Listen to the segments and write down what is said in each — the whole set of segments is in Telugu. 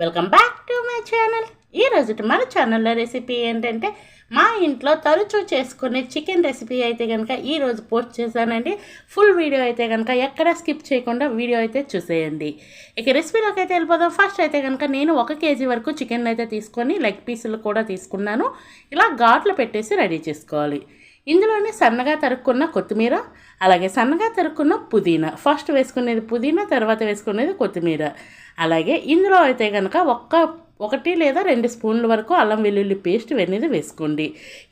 Welcome back to my channel ఈరోజు మన ఛానల్లో రెసిపీ ఏంటంటే మా ఇంట్లో తరచూ చేసుకునే చికెన్ రెసిపీ అయితే కనుక ఈరోజు పోస్ట్ చేశానండి. ఫుల్ వీడియో అయితే కనుక ఎక్కడ స్కిప్ చేయకుండా వీడియో అయితే చూసేయండి. ఇక రెసిపీలోకి అయితే వెళ్ళిపోదాం. ఫస్ట్ అయితే కనుక నేను ఒక కేజీ వరకు చికెన్ అయితే తీసుకొని లెగ్ పీసులు కూడా తీసుకున్నాను. ఇలా ఘాట్లు పెట్టేసి రెడీ చేసుకోవాలి. ఇందులోనే సన్నగా తరుక్కున్న కొత్తిమీర అలాగే సన్నగా తరుక్కున్న పుదీనా. ఫస్ట్ వేసుకునేది పుదీనా తర్వాత వేసుకునేది కొత్తిమీర. అలాగే ఇందులో అయితే కనుక ఒక్క ఒకటి లేదా రెండు స్పూన్ల వరకు అల్లం వెల్లుల్లి పేస్ట్ అనేది వేసుకోండి.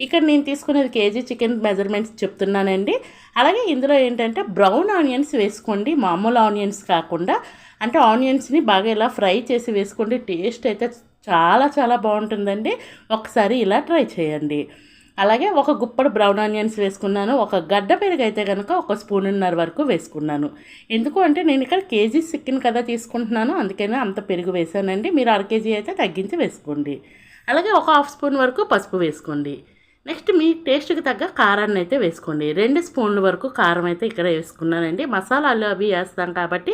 ఇక్కడ నేను తీసుకునేది కేజీ చికెన్ మెజర్మెంట్స్ చెప్తున్నానండి. అలాగే ఇందులో ఏంటంటే బ్రౌన్ ఆనియన్స్ వేసుకోండి. మామూలు ఆనియన్స్ కాకుండా అంటే ఆనియన్స్ని బాగా ఇలా ఫ్రై చేసి వేసుకోండి. టేస్ట్ అయితే చాలా చాలా బాగుంటుందండి. ఒకసారి ఇలా ట్రై చేయండి. అలాగే ఒక గుప్పడు బ్రౌన్ ఆనియన్స్ వేసుకున్నాను ఒక గడ్డ పెరుగు అయితే కనుక ఒక స్పూన్నర వరకు వేసుకున్నాను. ఎందుకు అంటే నేను ఇక్కడ కేజీ చికెన్ కదా తీసుకుంటున్నాను అందుకనే అంత పెరుగు వేసానండి. మీరు అర కేజీ అయితే తగ్గించి వేసుకోండి. అలాగే ఒక హాఫ్ స్పూన్ వరకు పసుపు వేసుకోండి. నెక్స్ట్ మీ టేస్ట్కి తగ్గ కారాన్ని అయితే వేసుకోండి. రెండు స్పూన్ల వరకు కారం అయితే ఇక్కడ వేసుకున్నానండి. మసాలాలు అవి వేస్తాం కాబట్టి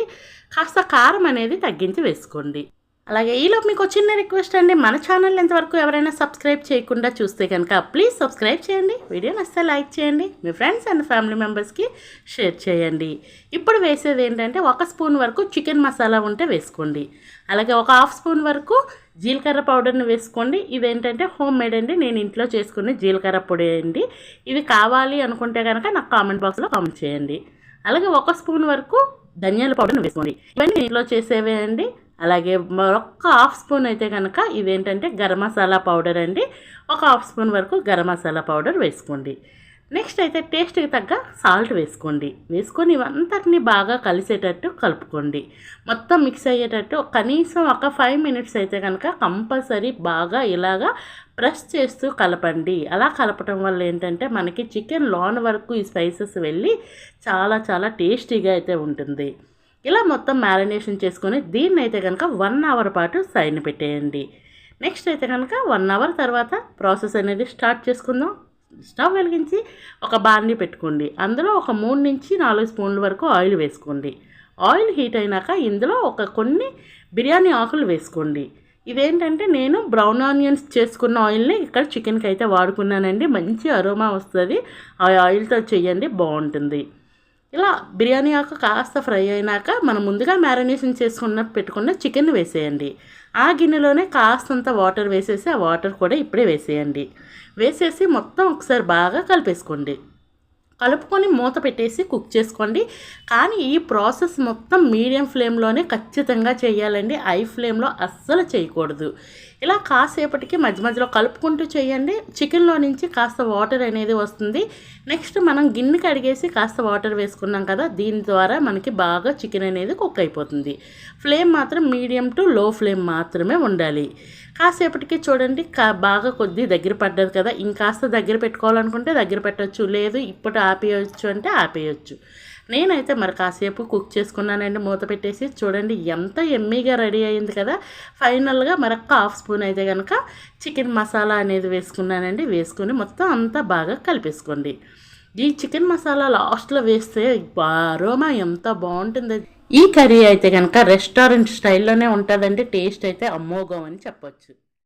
కాస్త కారం అనేది తగ్గించి వేసుకోండి. అలాగే ఈలోపు మీకు చిన్న రిక్వెస్ట్ అండి. మన ఛానల్ ఎంతవరకు ఎవరైనా సబ్స్క్రైబ్ చేయకుండా చూస్తే కనుక ప్లీజ్ సబ్స్క్రైబ్ చేయండి. వీడియో నచ్చితే లైక్ చేయండి. మీ ఫ్రెండ్స్ అండ్ ఫ్యామిలీ మెంబర్స్కి షేర్ చేయండి. ఇప్పుడు వేసేది ఏంటంటే ఒక స్పూన్ వరకు చికెన్ మసాలా ఉంటే వేసుకోండి. అలాగే ఒక హాఫ్ స్పూన్ వరకు జీలకర్ర పౌడర్ని వేసుకోండి. ఇదేంటంటే హోమ్ మేడ్ అండి. నేను ఇంట్లో చేసుకునే జీలకర్ర పొడి అండి. ఇవి కావాలి అనుకుంటే కనుక నాకు కామెంట్ బాక్స్లో కామెంట్ చేయండి. అలాగే ఒక స్పూన్ వరకు ధనియాల పౌడర్ని వేసుకోండి. ఇవన్నీ ఇంట్లో చేసేవే అండి. అలాగే ఒక్క హాఫ్ స్పూన్ అయితే కనుక ఇదేంటంటే గరం మసాలా పౌడర్ అండి. ఒక హాఫ్ స్పూన్ వరకు గరం మసాలా పౌడర్ వేసుకోండి. నెక్స్ట్ అయితే టేస్ట్కి తగ్గ సాల్ట్ వేసుకోండి. వేసుకొని ఇవంతటిని బాగా కలిసేటట్టు కలుపుకోండి. మొత్తం మిక్స్ అయ్యేటట్టు కనీసం ఒక ఫైవ్ మినిట్స్ అయితే కనుక కంపల్సరీ బాగా ఇలాగా ప్రెస్ చేస్తూ కలపండి. అలా కలపటం వల్ల ఏంటంటే మనకి చికెన్ లోన్ వరకు ఈ స్పైసెస్ వెళ్ళి చాలా చాలా టేస్టీగా అయితే ఉంటుంది. ఇలా మొత్తం మ్యారినేషన్ చేసుకొని దీన్ని అయితే కనుక వన్ అవర్ పాటు సైన్ పెట్టేయండి. నెక్స్ట్ అయితే కనుక వన్ అవర్ తర్వాత ప్రాసెస్ అనేది స్టార్ట్ చేసుకుందాం. స్టవ్ వెలిగించి ఒక బాండి పెట్టుకోండి. అందులో ఒక మూడు నుంచి నాలుగు స్పూన్ల వరకు ఆయిల్ వేసుకోండి. ఆయిల్ హీట్ అయినాక ఇందులో ఒక కొన్ని బిర్యానీ ఆకులు వేసుకోండి. ఇదేంటంటే నేను బ్రౌన్ ఆనియన్స్ చేసుకున్న ఆయిల్ని ఇక్కడ చికెన్కి అయితే వాడుకున్నానండి. మంచి అరోమా వస్తుంది. ఆ ఆయిల్తో చేయండి బాగుంటుంది. ఇలా బిర్యానీ ఆకు కాస్త ఫ్రై అయినాక మనం ముందుగా మ్యారినేషన్ చేసుకున్న పెట్టుకున్న చికెన్ వేసేయండి. ఆ గిన్నెలోనే కాస్తంత వాటర్ వేసేసి ఆ వాటర్ కూడా ఇప్పుడే వేసేయండి. వేసేసి మొత్తం ఒకసారి బాగా కలిపేసుకోండి. కలుపుకొని మూత పెట్టేసి కుక్ చేసుకోండి. కానీ ఈ ప్రాసెస్ మొత్తం మీడియం ఫ్లేమ్లోనే ఖచ్చితంగా చేయాలండి. ఐ ఫ్లేమ్లో అస్సలు చేయకూడదు. ఇలా కాసేపటికి మధ్య మధ్యలో కలుపుకుంటూ చేయండి. చికెన్లో నుంచి కాస్త వాటర్ అనేది వస్తుంది. నెక్స్ట్ మనం గిన్నె కడిగేసి కాస్త వాటర్ వేసుకున్నాం కదా దీని ద్వారా మనకి బాగా చికెన్ అనేది కుక్ అయిపోతుంది. ఫ్లేమ్ మాత్రం మీడియం టు లో ఫ్లేమ్ మాత్రమే ఉండాలి. కాసేపటికి చూడండి బాగా కొద్ది దగ్గర పడ్డది కదా ఇంకాస్త దగ్గర పెట్టుకోవాలనుకుంటే దగ్గర పెట్టచ్చు లేదు ఇప్పుడు ఆపేయచ్చు అంటే ఆపేయచ్చు. నేనైతే మరి కాసేపు కుక్ చేసుకున్నానండి మూత పెట్టేసి చూడండి ఎంత ఎమ్మీగా రెడీ అయింది కదా. ఫైనల్గా మరొక హాఫ్ స్పూన్ అయితే కనుక చికెన్ మసాలా అనేది వేసుకున్నానండి. వేసుకుని మొత్తం అంతా బాగా కలిపేసుకోండి. ఈ చికెన్ మసాలా లాస్ట్లో వేస్తే అరోమా ఎంత బాగుంటుంది. ఈ కర్రీ అయితే కనుక రెస్టారెంట్ స్టైల్లోనే ఉంటుందండి. టేస్ట్ అయితే అమ్మోగం అని చెప్పొచ్చు.